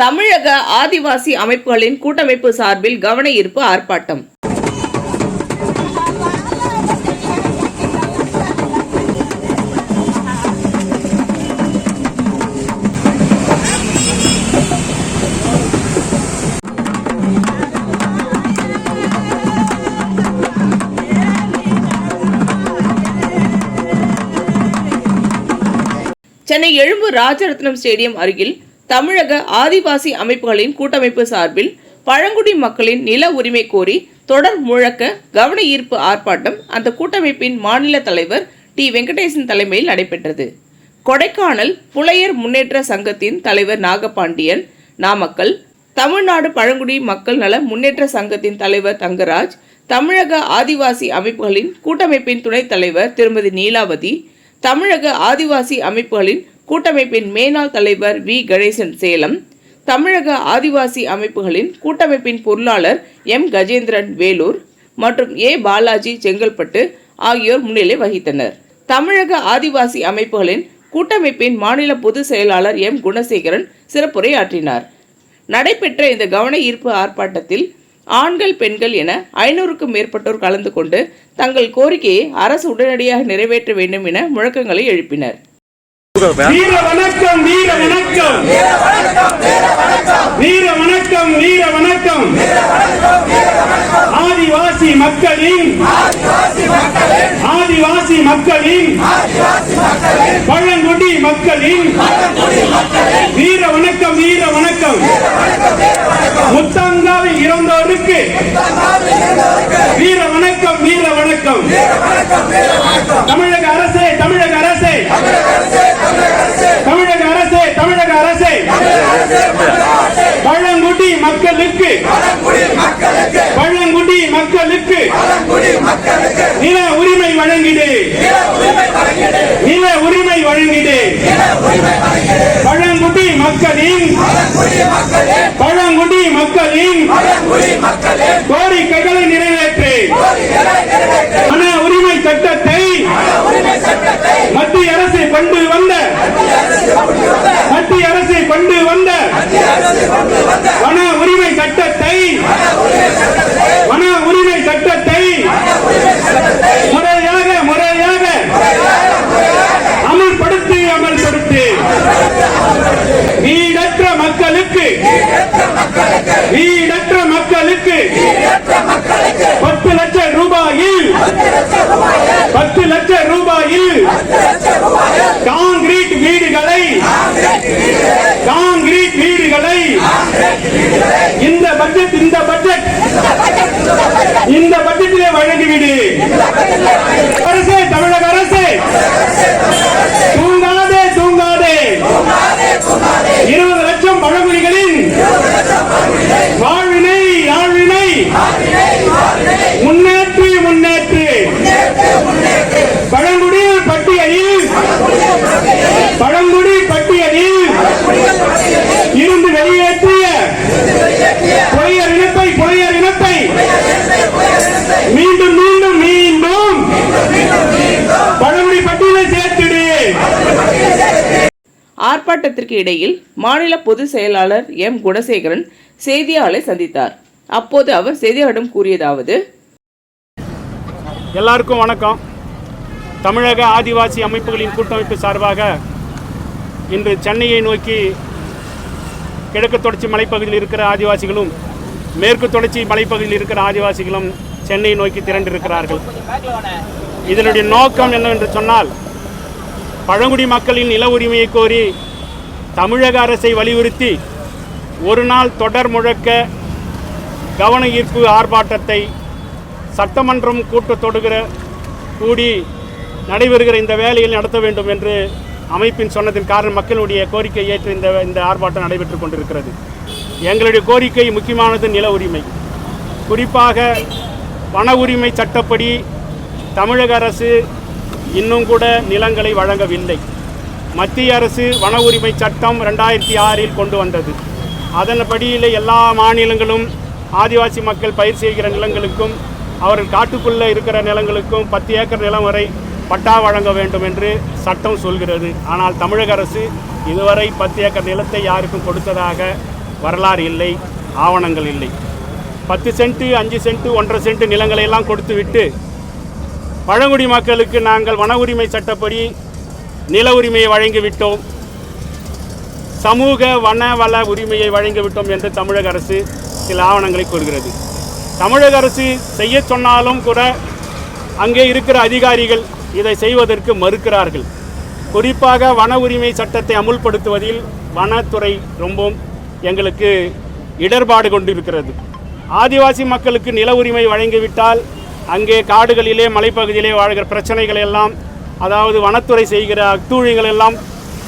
தமிழக ஆதிவாசி அமைப்புகளின் கூட்டமைப்பு சார்பில் கவன ஈர்ப்பு ஆர்ப்பாட்டம். சென்னை எழும்பு ராஜரத்னம் ஸ்டேடியம் அருகில் தமிழக ஆதிவாசி அமைப்புகளின் கூட்டமைப்பு சார்பில் பழங்குடி மக்களின் நில உரிமை கோரி தொடர் முழக்க கவன ஈர்ப்பு ஆர்ப்பாட்டம் அந்த கூட்டமைப்பின் மாநில தலைவர் டி. வெங்கடேசன் தலைமையில் நடைபெற்றது. கொடைக்கானல் புலையர் முன்னேற்ற சங்கத்தின் தலைவர் நாகபாண்டியன் நாமக்கல் தமிழ்நாடு பழங்குடி மக்கள் நல முன்னேற்ற சங்கத்தின் தலைவர் தங்கராஜ் தமிழக ஆதிவாசி அமைப்புகளின் கூட்டமைப்பின் துணைத் தலைவர் திருமதி நீலாவதி தமிழக ஆதிவாசி அமைப்புகளின் கூட்டமைப்பின் மேனாள் தலைவர் வி. கணேசன் சேலம் தமிழக ஆதிவாசி அமைப்புகளின் கூட்டமைப்பின் பொருளாளர் எம். கஜேந்திரன் வேலூர் மற்றும் ஏ. பாலாஜி செங்கல்பட்டு ஆகியோர் முன்னிலை வகித்தனர். தமிழக ஆதிவாசி அமைப்புகளின் கூட்டமைப்பின் மாநில பொதுச் செயலாளர் எம். குணசேகரன் சிறப்புரையாற்றினார். நடைபெற்ற இந்த கவன ஈர்ப்பு ஆர்ப்பாட்டத்தில் ஆண்கள் பெண்கள் என ஐநூறுக்கும் மேற்பட்டோர் கலந்து கொண்டு தங்கள் கோரிக்கையை அரசு உடனடியாக நிறைவேற்ற வேண்டும் என முழக்கங்களை எழுப்பினர். வீர வணக்கம் வீர வணக்கம் வீர வணக்கம் வீர வணக்கம் ஆதிவாசி மக்களின் ஆதிவாசி மக்களின் பழங்குடி மக்களின் வீர வணக்கம் வீர வணக்கம் முத்தங்காவில் இறந்தோருக்கு வீர வணக்கம் வீர வணக்கம் தமிழக அரசே தமிழக அரசே தமிழக அரசே தமிழக அரசே பழங்குடி மக்களுக்கு பழங்குடி மக்களுக்கு நில உரிமை வழங்கிடு. நில உரிமை வழங்கிடு. பழங்குடி மக்களின் பழங்குடி மக்களின் கோரிக்கைகளை நிறைவேற்று. மன உரிமை சட்டத்தை மத்திய அரசு கொண்டு வந்த கொண்டு வந்த வன உரிமை சட்டத்தை வன உரிமை சட்டத்தை முறையாக முறையாக அமல்படுத்தி அமல்படுத்தி. வீடற்ற மக்களுக்கு வீடற்ற மக்களுக்கு பத்து லட்சம் ரூபாயில் பத்து லட்சம் ரூபாயில் காங்கிரீட் வீடுகளை காங்கிரீட் வீடுகளை இந்த பட்ஜெட் இந்த பட்ஜெட் இந்த பட்ஜெட்டிலே வழங்கிவிடு. அரசே தமிழக அரசே தூங்காதே தூங்காதே இருபது லட்சம் பழங்குடிகளின் வாழ்வினை வாழ்வினை முன்னேற்றி முன்னேற்றி பழங்குடி பட்டியலில் பழங்குடி பட்டியலில் இருந்து வெளியேற்றிய புலையர் இனத்தை புலையர் இனத்தை மீண்டும் மீண்டும் மீண்டும் பழங்குடி பட்டியலை சேர்த்திடு ஆர்ப்பாட்டத்திற்கு இடையில் மாநில பொதுச் செயலாளர் எம். குணசேகரன் செய்தியாளரை சந்தித்தார். அப்போது அவர் செய்தியாளரிடம் கூறியதாவது எல்லாருக்கும் வணக்கம். தமிழக ஆதிவாசி அமைப்புகளின் கூட்டமைப்பு சார்பாக இன்று சென்னையை நோக்கி கிழக்கு தொடர்ச்சி மலைப்பகுதியில் இருக்கிற ஆதிவாசிகளும் மேற்கு தொடர்ச்சி மலைப்பகுதியில் இருக்கிற ஆதிவாசிகளும் சென்னையை நோக்கி திரண்டிருக்கிறார்கள். இதனுடைய நோக்கம் என்னவென்று சொன்னால் பழங்குடி மக்களின் நில உரிமையை கோரி தமிழக அரசை வலியுறுத்தி ஒரு நாள் தொடர் முழக்க கவன ஈர்ப்பு ஆர்ப்பாட்டத்தை சட்டமன்றம் கூட்டத்தொடுகிற கூடி நடைபெறுகிற இந்த வேலையில் நடத்த வேண்டும் என்று அமைப்பின் சொன்னதின் காரணம் மக்களுடைய கோரிக்கை ஏற்று இந்த இந்த ஆர்ப்பாட்டம் நடைபெற்றுக் கொண்டிருக்கிறது. எங்களுடைய கோரிக்கை முக்கியமானது நில உரிமை. குறிப்பாக வன உரிமை சட்டப்படி தமிழக அரசு இன்னும் கூட நிலங்களை வழங்கவில்லை. மத்திய அரசு வன உரிமை சட்டம் ரெண்டாயிரத்தி ஆறில் கொண்டு வந்தது. அதன்படியில் எல்லா மாநிலங்களும் ஆதிவாசி மக்கள் பயிர் செய்கிற நிலங்களுக்கும் அவர்கள் காட்டுக்குள்ளே இருக்கிற நிலங்களுக்கும் பத்து ஏக்கர் நிலம் வரை பட்டா வழங்க வேண்டும் என்று சட்டம் சொல்கிறது. ஆனால் தமிழக அரசு இதுவரை பத்து ஏக்கர் நிலத்தை யாருக்கும் கொடுத்ததாக வரலாறு இல்லை ஆவணங்கள் இல்லை. பத்து சென்ட்டு அஞ்சு சென்ட்டு ஒன்றரை சென்ட் நிலங்களை எல்லாம் கொடுத்து விட்டு பழங்குடி மக்களுக்கு நாங்கள் வன உரிமை சட்டப்படி நில உரிமையை வழங்கிவிட்டோம். சமூக வன வள உரிமையை வழங்கிவிட்டோம் என்று தமிழக அரசு சில ஆவணங்களை கூறுகிறது. தமிழக அரசு செய்ய சொன்னாலும் கூட அங்கே இருக்கிற அதிகாரிகள் இதை செய்வதற்கு மறுக்கிறார்கள். குறிப்பாக வன உரிமை சட்டத்தை அமுல்படுத்துவதில் வனத்துறை ரொம்பவும் எங்களுக்கு இடர்பாடு கொண்டிருக்கிறது. ஆதிவாசி மக்களுக்கு நில உரிமை வழங்கிவிட்டால் அங்கே காடுகளிலே மலைப்பகுதியிலே வாழ்கிற பிரச்சனைகள் எல்லாம் அதாவது வனத்துறை செய்கிற அத்தூழியங்கள் எல்லாம்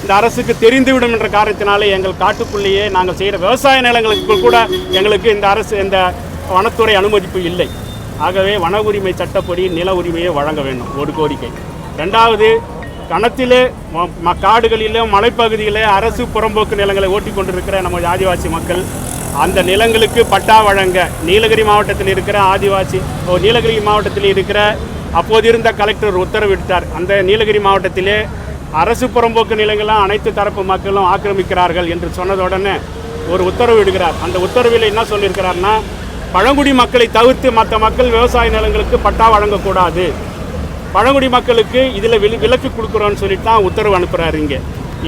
இந்த அரசுக்கு தெரிந்துவிடும் என்ற காரணத்தினாலே எங்கள் காட்டுக்குள்ளேயே நாங்கள் செய்கிற விவசாய நிலங்களுக்கு கூட எங்களுக்கு இந்த அரசு இந்த வனத்துறை அனுமதிப்பு இல்லை. ஆகவே வன உரிமை சட்டப்படி நில உரிமையை வழங்க வேண்டும் ஒரு கோரிக்கை. ரெண்டாவது கணத்திலே ம- ம- காடுகளிலே மலைப்பகுதியிலே அரசு புறம்போக்கு நிலங்களை ஓட்டி கொண்டிருக்கிற நம்ம ஆதிவாசி மக்கள் அந்த நிலங்களுக்கு பட்டா வழங்க நீலகிரி மாவட்டத்தில் இருக்கிற ஆதிவாசி ஓ, நீலகிரி மாவட்டத்தில் இருக்கிற அப்போது இருந்த கலெக்டர் உத்தரவிட்டார். அந்த நீலகிரி மாவட்டத்திலே அரசு புறம்போக்கு நிலங்களாம் அனைத்து தரப்பு மக்களும் ஆக்கிரமிக்கிறார்கள் என்று சொன்னதுடனே ஒரு உத்தரவு இடுகிறார் அந்த உத்தரவில் என்ன சொல்லியிருக்கிறார்னா பழங்குடி மக்களை தவிர்த்து மற்ற மக்கள் விவசாய நிலங்களுக்கு பட்டா வழங்கக்கூடாது. பழங்குடி மக்களுக்கு இதில் வில விலக்கு கொடுக்குறோன்னு சொல்லிட்டு தான் உத்தரவு அனுப்புகிறாரு இங்கே.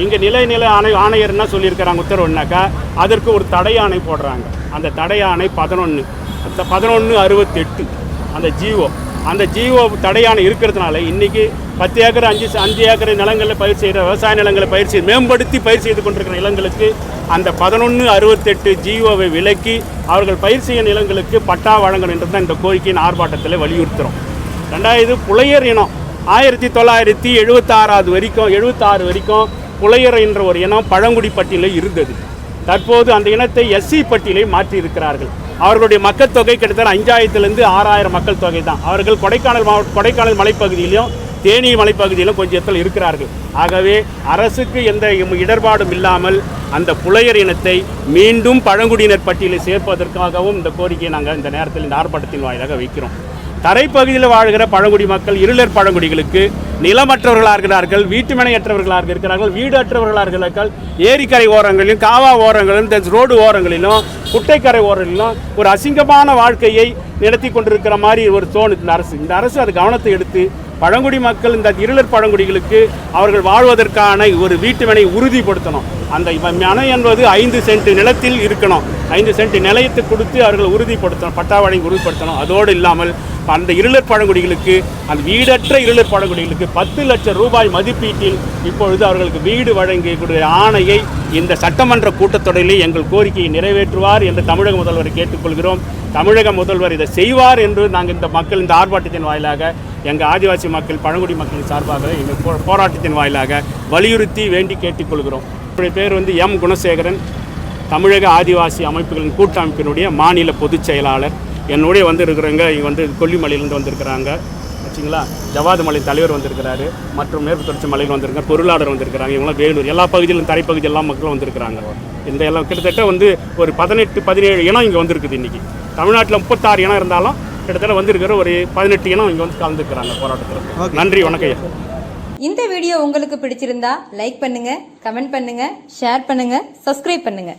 இங்கே நிலை நில ஆணை ஆணையர் என்ன சொல்லியிருக்கிறாங்க உத்தரவுனாக்கா அதற்கு ஒரு தடை ஆணை போடுறாங்க. அந்த தடை ஆணை பதினொன்று அந்த பதினொன்று அறுபத்தெட்டு அந்த ஜீவோ அந்த ஜீவோ தடையான இருக்கிறதுனால இன்றைக்கி பத்து ஏக்கர் அஞ்சு அஞ்சு ஏக்கர் நிலங்களில் பயிர் செய்கிற விவசாய நிலங்களை பயிர் செய்து மேம்படுத்தி பயிர் செய்து கொண்டிருக்கிற நிலங்களுக்கு அந்த பதினொன்று அறுபத்தெட்டு ஜீவோவை விலக்கி அவர்கள் பயிர் செய்ய நிலங்களுக்கு பட்டா வழங்கணும் என்று தான் இந்த கோரிக்கையின் ஆர்ப்பாட்டத்தில் வலியுறுத்துகிறோம். ரெண்டாவது புலையர் இனம். ஆயிரத்தி தொள்ளாயிரத்தி எழுபத்தாறாவது வரைக்கும் எழுபத்தாறு வரைக்கும் புலையர் என்ற ஒரு இனம் பழங்குடி பட்டியலில் இருந்தது. தற்போது அந்த இனத்தை எஸ்சி பட்டியலை மாற்றி இருக்கிறார்கள் அவர்களுடைய மக்கள் தொகை கிட்டத்தட்ட அஞ்சாயிரத்துலேருந்து ஆறாயிரம் மக்கள் தொகை தான். அவர்கள் கொடைக்கானல் மாவட்ட கொடைக்கானல் மலைப்பகுதியிலும் தேனி மலைப்பகுதியிலும் கொஞ்சம் இடத்துல இருக்கிறார்கள். ஆகவே அரசுக்கு எந்த இடர்பாடும் இல்லாமல் அந்த புலையர் இனத்தை மீண்டும் பழங்குடியினர் பட்டியலில் சேர்ப்பதற்காகவும் இந்த கோரிக்கையை நாங்கள் இந்த நேரத்தில் இந்த ஆர்ப்பாட்டத்தின் வாயிலாக வைக்கிறோம். தரைப்பகுதியில் வாழ்கிற பழங்குடி மக்கள் இருளர் பழங்குடிகளுக்கு நிலமற்றவர்களாக இருக்கிறார்கள் வீட்டுமனையற்றவர்களாக இருக்கிறார்கள் வீடு இருக்கிறார்கள். ஏரிக்கரை ஓரங்களிலும் காவா ஓரங்களிலும் இந்த ரோடு ஓரங்களிலும் குட்டைக்கரை ஓரங்களிலும் ஒரு அசிங்கமான வாழ்க்கையை நடத்தி கொண்டிருக்கிற மாதிரி ஒரு தோணுது இந்த அரசு. இந்த அரசு அது கவனத்தை எடுத்து பழங்குடி மக்கள் இந்த இருளர் பழங்குடிகளுக்கு அவர்கள் வாழ்வதற்கான ஒரு வீட்டுமனை உறுதிப்படுத்தணும். அந்த மனை என்பது ஐந்து சென்ட் நிலத்தில் இருக்கணும். ஐந்து சென்ட் நிலையத்தை கொடுத்து அவர்கள் உறுதிப்படுத்தணும் பட்டா வழங்கி உறுதிப்படுத்தணும். அதோடு இல்லாமல் அந்த இருளர் பழங்குடிகளுக்கு அந்த வீடற்ற இருளர் பழங்குடிகளுக்கு பத்து லட்சம் ரூபாய் மதிப்பீட்டில் இப்பொழுது அவர்களுக்கு வீடு வழங்கக்கூடிய ஆணையை இந்த சட்டமன்ற கூட்டத்தொடரிலே எங்கள் கோரிக்கையை நிறைவேற்றுவார் என்று தமிழக முதல்வரை கேட்டுக்கொள்கிறோம். தமிழக முதல்வர் இதை செய்வார் என்று நாங்கள் இந்த மக்கள் இந்த ஆர்ப்பாட்டத்தின் வாயிலாக எங்கள் ஆதிவாசி மக்கள் பழங்குடி மக்களின் சார்பாக எங்கள் போ- போராட்டத்தின் வாயிலாக வலியுறுத்தி வேண்டி கேட்டுக்கொள்கிறோம். என்னுடைய பேர் வந்து எம். குணசேகரன் தமிழக ஆதிவாசி அமைப்புகளின் கூட்டமைப்பினுடைய மாநில பொதுச் செயலாளர். என்னுடைய வந்து இருக்கிறவங்க இங்கே வந்து கொல்லிமலையிலேருந்து வந்திருக்கிறாங்க. வச்சுங்களா ஜவாது மலை தலைவர் வந்திருக்கிறாரு. மற்றும் மேற்கு தொடர்ச்சி மலையில் வந்திருக்காங்க பொருளாளர் வந்திருக்கிறாங்க. இவங்களாம் வேலூர் எல்லா பகுதியிலும் தரைப்பகுதி எல்லா மக்களும் வந்திருக்கிறாங்க. இந்த எல்லாம் கிட்டத்தட்ட வந்து ஒரு பதினெட்டு பதினேழு இனம் இங்கே வந்திருக்குது இன்றைக்கி தமிழ்நாட்டில் முப்பத்தாறு இனம் இருந்தாலும் கிட்டத்தட்ட வந்திருக்கிற ஒரு பதினெட்டு இனம் இங்கே வந்து கலந்துக்கிறாங்க போராட்டத்தில். நன்றி வணக்கம் இந்த வீடியோ உங்களுக்கு பிடிச்சிருந்தா லைக் பண்ணுங்க கமெண்ட் பண்ணுங்க ஷேர் பண்ணுங்க சப்ஸ்கிரைப் பண்ணுங்க.